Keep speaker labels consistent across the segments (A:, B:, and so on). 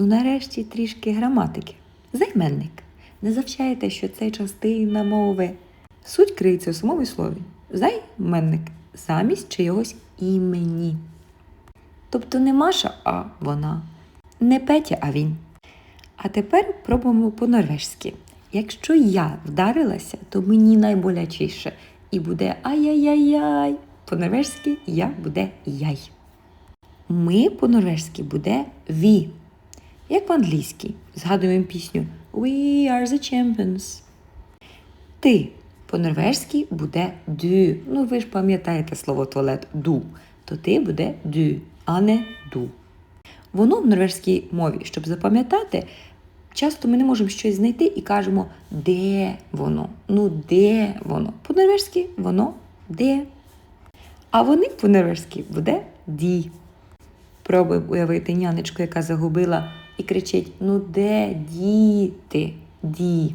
A: Ну, нарешті трішки граматики. Займенник. Не завчайте, що це частина мови. Суть криється у самому слові. Займенник замість чогось імені. Тобто не Маша, а вона. Не Петя, а він. А тепер пробуємо по-норвежськи. Якщо я вдарилася, то мені найболячіше. І буде ай-яй-яй-яй. По-норвежськи я буде яй. Ми по-норвежськи буде ві. Як по-англійськи. Згадуємо пісню We are the champions. Ти по-норвежськи буде дю. Ну, ви ж пам'ятаєте слово туалет ду. То ти буде дю, а не ду. Воно в норвежській мові, щоб запам'ятати, часто ми не можемо щось знайти і кажемо, де воно? Ну, де воно? По-норвежськи воно де. А вони по-норвежськи буде ді. Пробуй уявити нянечку, яка загубила, і кричить: Ну де діти? Ді.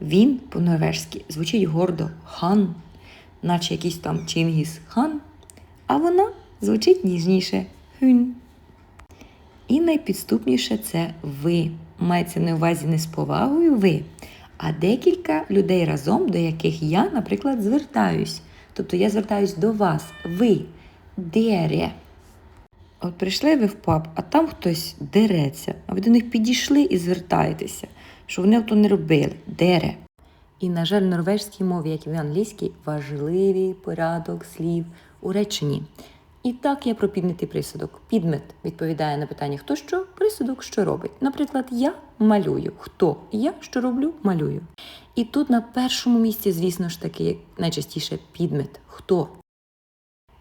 A: Він по-норвежськи звучить гордо хан, наче якийсь там Чингіс хан, а вона звучить ніжніше хюн. І найпідступніше це ви. Мається на увазі не з повагою ви, а декілька людей разом, до яких я, наприклад, звертаюсь. Тобто я звертаюсь до вас, ви, дере. От прийшли ви в паб, а там хтось дереться, а ви до них підійшли і звертаєтеся, що вони то не робили. Дере. І, на жаль, в норвежській мові, як і в англійській, важливий порядок слів у реченні. І так я про підметий присудок. Підмет відповідає на питання хто що, присудок що робить. Наприклад, я малюю. Хто? Я що роблю, малюю. І тут на першому місці, звісно ж таки, найчастіше підмет хто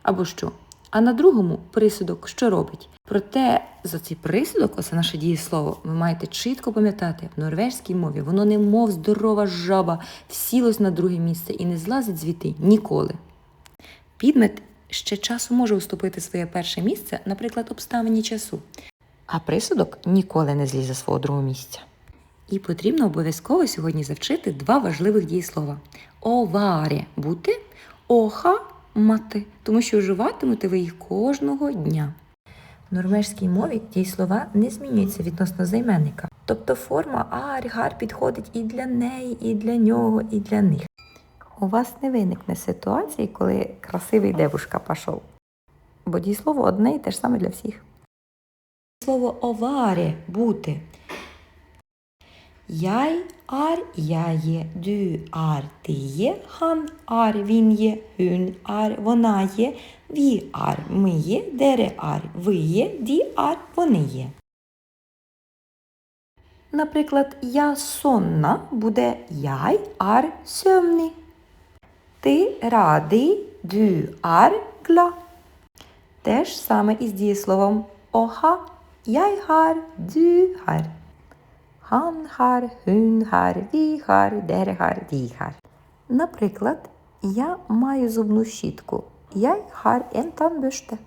A: або що. А на другому присудок що робить. Проте за цей присудок, оце наше дієслово, ви маєте чітко пам'ятати, в норвежській мові воно не мов здорова жаба, всілось на друге місце і не злазить звідти ніколи. Підмет ще часу може уступити своє перше місце, наприклад, обставині часу. А присудок ніколи не злізе свого другого місця. І потрібно обов'язково сьогодні завчити два важливих дієслова: оварі бути, оха мати, тому що вживатимете ви їх кожного дня. В норвежській мові дієслова не змінюються відносно займенника. Тобто форма ар, гар підходить і для неї, і для нього, і для них. У вас не виникне ситуації, коли красивий девушка пішов. Бо дієслово одне і те ж саме для всіх. Слово оварі бути. Jeg er, jeg є, du er, ти є, han er, він є, hun er, вона є, vi er, ми dere er, ви є, de er, вони є. Наприклад, я сонна буде jeg er søvnig. Ти радий, du er glad. Те ж саме із дієсловом оха, jeg har, du har. Han har, hun har, vi har, dere har, de har. Наприклад, я маю зубну щітку. Jeg har en tannbørste.